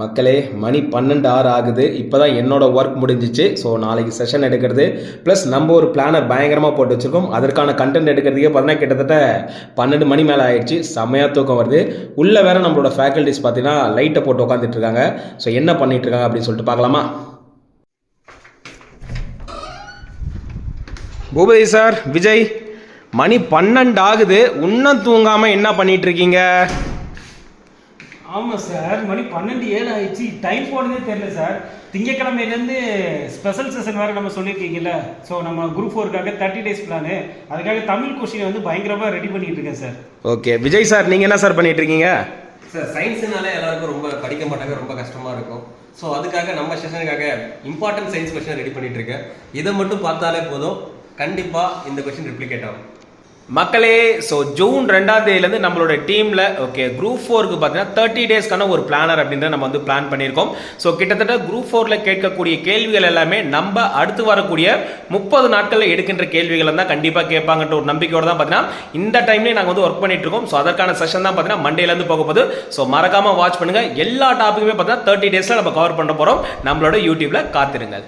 மக்களே மணி பன்னெண்டு ஆறு ஆகுது. இப்போ தான் என்னோடய ஒர்க் முடிஞ்சிச்சு. ஸோ நாளைக்கு செஷன் எடுக்கிறது. ப்ளஸ் நம்ம ஒரு பிளானர் பயங்கரமாக போட்டு வச்சுருக்கோம். அதற்கான கண்டென்ட் எடுக்கிறதுக்கே பார்த்தீங்கன்னா கிட்டத்தட்ட பன்னெண்டு மணி மேலே ஆயிடுச்சு. செம்மையாக தூக்கம் வருது. உள்ளே வேறு நம்மளோட ஃபேக்கல்டிஸ் பார்த்தீங்கன்னா லைட்டை போட்டு உட்காந்துட்டு இருக்காங்க. ஸோ என்ன பண்ணிகிட்டு இருக்காங்க அப்படின்னு சொல்லிட்டு பார்க்கலாமா? பூபதி சார் விஜய் மணி பன்னெண்டு ஆகுது. இன்னும் தூங்காமல் என்ன பண்ணிகிட்ருக்கீங்க இருக்கீங்க? ஆமாம் சார் மணி பன்னெண்டு ஏழு ஆயிடுச்சு. டைம் போனதே தெரியல சார். திங்கக்கிழமையிலேருந்து ஸ்பெஷல் செஷன் வேறு நம்ம சொல்லியிருக்கீங்கல்ல. ஸோ நம்ம குரூப் ஃபோருக்காக தேர்ட்டி டேஸ் பிளானு அதுக்காக தமிழ் கொஷினை வந்து பயங்கரமாக ரெடி பண்ணிட்டு இருக்கேன் சார். ஓகே விஜய் சார் நீங்கள் என்ன சார் பண்ணிட்டு இருக்கீங்க? சார் சயின்ஸ்னாலே எல்லாருக்கும் ரொம்ப படிக்க மாட்டாங்க ரொம்ப கஷ்டமா இருக்கும். ஸோ அதுக்காக நம்ம செஷனுக்காக இம்பார்ட்டன்ட் சயின்ஸ் கொஸ்டின் ரெடி பண்ணிட்டு இருக்கேன். இதை மட்டும் பார்த்தாலே போதும். கண்டிப்பா இந்த கொஸ்டின் ரிப்ளிகேட் ஆகும். மக்களே ஸோ ஜூன் ரெண்டாம் தேதியிலேருந்து நம்மளோட டீமில் ஓகே குரூப் ஃபோருக்கு பார்த்தீங்கன்னா தேர்ட்டி டேஸ்க்கான ஒரு பிளானர் அப்படின்றத நம்ம வந்து பிளான் பண்ணியிருக்கோம். ஸோ கிட்டத்தட்ட குரூப் ஃபோரில் கேட்கக்கூடிய கேள்விகள் எல்லாமே நம்ம அடுத்து வரக்கூடிய முப்பது நாட்களில் எடுக்கின்ற கேள்விகளை தான் கண்டிப்பாக கேட்பாங்கன்ற ஒரு நம்பிக்கையோடு தான் பார்த்தீங்கன்னா இந்த டைம்லேயே நாங்கள் வந்து ஒர்க் பண்ணிட்டு இருக்கோம் ஸோ அதற்கான செஷன் தான் பார்த்தீங்கன்னா மண்டேலேருந்து போக போகுது. ஸோ மறக்காமல் வாட்ச் பண்ணுங்கள் எல்லா டாப்பிக்குமே பார்த்தீங்கன்னா தேர்ட்டி டேஸில் நம்ம கவர் பண்ண போகிறோம் நம்மளோட யூடியூப்பில் காத்திருங்கள்.